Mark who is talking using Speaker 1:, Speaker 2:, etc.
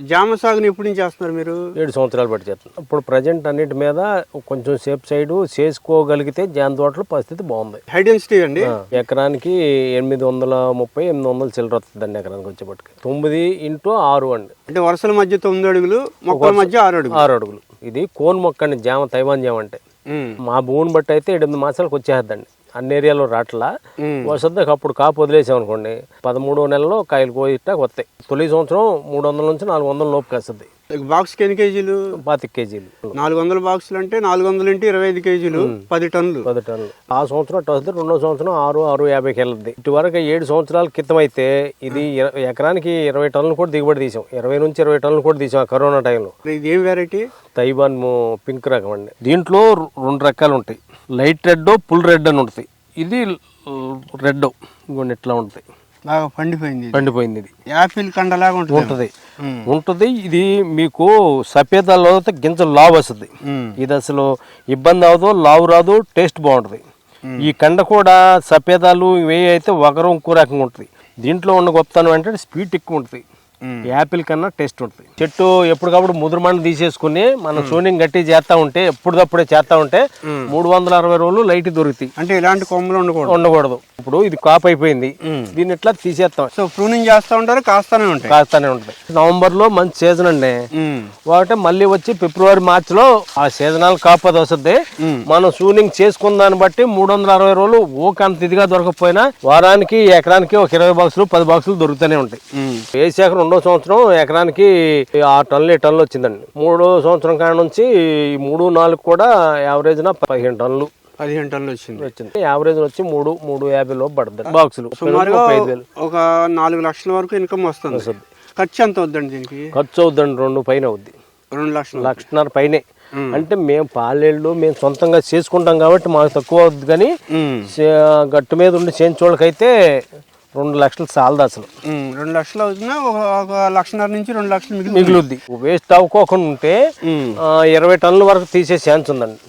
Speaker 1: జామ సాగుని ఎప్పుడు నుంచి చేస్తున్నారు మీరు?
Speaker 2: ఏడు సంవత్సరాలు బట్టి చేస్తున్నాం. ఇప్పుడు ప్రజెంట్ అన్నిటి మీద కొంచెం సేఫ్ సైడ్ చేసుకోగలిగితే జామ తోటల పరిస్థితి బాగుంది.
Speaker 1: హై డెన్సిటీ అండి?
Speaker 2: ఎకరానికి ఎనిమిది వందల ముప్పై ఎనిమిది వందల చిల్లర వస్తుందండి ఎకరానికి వచ్చేపటికి. తొమ్మిది ఇంటూ ఆరు అండి.
Speaker 1: అంటే వరుసల మధ్య తొమ్మిది అడుగులు మొక్కల మధ్య ఆరు అడుగులు.
Speaker 2: ఆరు అడుగులు. ఇది కోన్ మొక్క అండి జామ తైవాన్ జామ అంటే. మా భూమిని బట్టి అయితే ఎనిమిది మాసాలకు వచ్చేద్దండి అన్ని ఏరియాలో రాట్లా. వసద్దాక అప్పుడు కాపు వదిలేసాం అనుకోండి పదమూడో నెలలో కాయలు కోయిట్ట వస్తాయి తొలి సంవత్సరం మూడు వందల నుంచి నాలుగు వందల లోపు కాస్తుంది.
Speaker 1: బాక్స్కి ఎన్ని కేజీలు?
Speaker 2: పాతిక కేజీలు.
Speaker 1: నాలుగు వందల బాక్సులు అంటే నాలుగు వందలు ఇంటి ఇరవై ఐదు కేజీలు పది టన్నులు.
Speaker 2: పది టన్నులు. ఆ సంవత్సరం అట్ట వస్తుంది రెండో సంవత్సరం ఆరు ఆరు యాభైకి వెళ్ళద్ది ఇటు వరకు ఏడు సంవత్సరాల క్రితం అయితే ఇది ఎకరానికి ఇరవై టన్నులు కూడా దిగుబడి తీసాం. ఇరవై నుంచి ఇరవై టన్నులు కూడా తీసాం ఆ కరోనా టైంలో.
Speaker 1: ఇది ఏం వెరైటీ
Speaker 2: తైవాన్ పింక్ రకం అండి. దీంట్లో రెండు రకాలు ఉంటాయి. లైట్ రెడ్ పుల్ రెడ్ అని ఉంటుంది. ఇది రెడ్ ఇంకోటి ఇట్లా ఉంటుంది.
Speaker 1: బాగా పండిపోయింది ఇది.
Speaker 2: పండిపోయింది ఇది.
Speaker 1: యాపిల్ కండలాగా ఉంటుంది.
Speaker 2: ఉంటుంది. ఉంటుంది. ఇది మీకు సఫేదాలో గింజలు లావు వస్తుంది. ఇది అసలు ఇబ్బంది అవ్వదు లావు రాదు టేస్ట్ బాగుంటుంది. ఈ కండ కూడా సఫేదాలు ఇవి అయితే ఒకరు ఇంకో రకంగా ఉంటుంది. దీంట్లో ఉన్న గొప్పతనం ఏంటంటే స్పీడ్ ఎక్కువ ఉంటుంది. యాపిల్ కన్నా టేస్ట్ ఉంటుంది. చెట్టు ఎప్పటికప్పుడు ముదురుమండ తీసేసుకుని మనం షూనింగ్ గట్టి చేస్తా ఉంటే ఎప్పటికప్పుడే చేస్తా ఉంటే మూడు వందల అరవై రోజులు లైట్ దొరుకుతాయి.
Speaker 1: అంటే ఇలాంటి కొమ్మలు ఉండకూడదు.
Speaker 2: ఉండకూడదు. ఇప్పుడు ఇది కాపు అయిపోయింది. దీన్ని ఇట్లా తీసేస్తాం?
Speaker 1: సో ప్రూనింగ్ చేస్తూ ఉంటారు కాస్తానే ఉంటాయి.
Speaker 2: కాస్తానే ఉంటుంది నవంబర్లో మంచి సీజన్ అండి. ఒకటే మళ్ళీ వచ్చి ఫిబ్రవరి మార్చ్లో ఆ సీజనల్ కాపది వస్తుంది. మనం షూనింగ్ చేసుకున్న దాన్ని బట్టి మూడు వందల అరవై రోజులు ఊక అంత ఇదిగా దొరకకపోయినా వారానికి ఎకరానికి ఒక ఇరవై బాక్సులు పది బాక్సులు దొరుకుతూనే ఉంటాయి.
Speaker 1: ఉమ్.
Speaker 2: వేసాక రెండో సంవత్సరం ఎకరానికి ఆరు టన్నులు ఏడు టన్నులు వచ్చిందండి. మూడో సంవత్సరం కాడ నుంచి ఈ మూడు నాలుగు కూడా యావరేజ్ నా పదిహేను టన్నులు
Speaker 1: పదిహేను టన్నులు వచ్చింది.
Speaker 2: వచ్చింది. యావరేజ్ వచ్చి మూడు మూడు యాభై లోపు పడుతుంది బాక్సులు.
Speaker 1: సుమారుగా ఒక నాలుగు లక్షల వరకు ఇన్కమ్ వస్తుంది. ఖర్చు ఎంత అవుద్దండి దీనికి?
Speaker 2: ఖర్చు అవుద్దండి రెండు పైన అవుద్ది.
Speaker 1: రెండు లక్షలు.
Speaker 2: లక్షన్నర పైనే. అంటే మేము పాలేళ్ళు మేము సొంతంగా చేసుకుంటాం కాబట్టి మాకు తక్కువ అవుద్ది కానీ గట్టు మీద ఉండి చేయించోళ్ళకైతే రెండు లక్షలు చాలదు అసలు.
Speaker 1: రెండు లక్షలు అవుతున్నా ఒక లక్షన్నర నుంచి రెండు లక్షలు మిగిలి
Speaker 2: మిగులుద్ది. వేస్ట్ అవ్వకోకుండా ఉంటే ఇరవై టన్నుల వరకు తీసే ఛాన్స్ ఉందండి.